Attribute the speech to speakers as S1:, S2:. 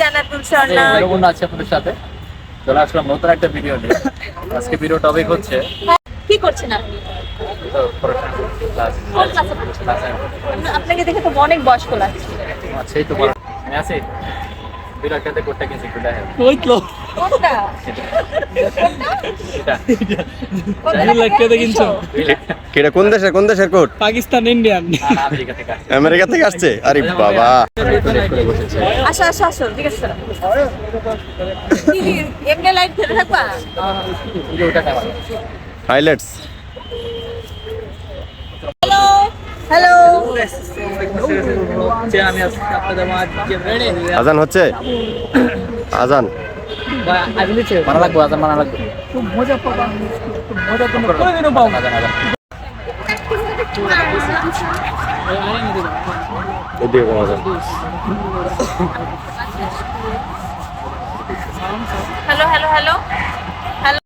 S1: জান্নাতুল স্বর্ণা
S2: এরকম আছে আপনাদের সাথে। চলে আসলাম নতুন একটা ভিডিও নিয়ে। আজকে ভিডিও টপিক হচ্ছে
S1: কি করছেন আপনি?
S2: তো
S1: আপনাকে দেখে তো অনেক বয়স্ক লাগছে।
S2: সেই তো বড় আমি আছি?
S3: ওই তো।
S2: এটা।
S4: কোন দেশের কোন দেশের কোট?
S3: পাকিস্তান ইন্ডিয়ান।
S2: আমেরিকা থেকে আসছে।
S4: আরে বাবা।
S1: আসো এমনি লাইট ধরে থাকবা।
S4: হাইলাইটস
S1: হ্যালো হ্যালো
S4: আজান হচ্ছে? আজান।
S2: মানা লাগবো মানা
S4: আজান
S1: হ্যালো হ্যালো হ্যালো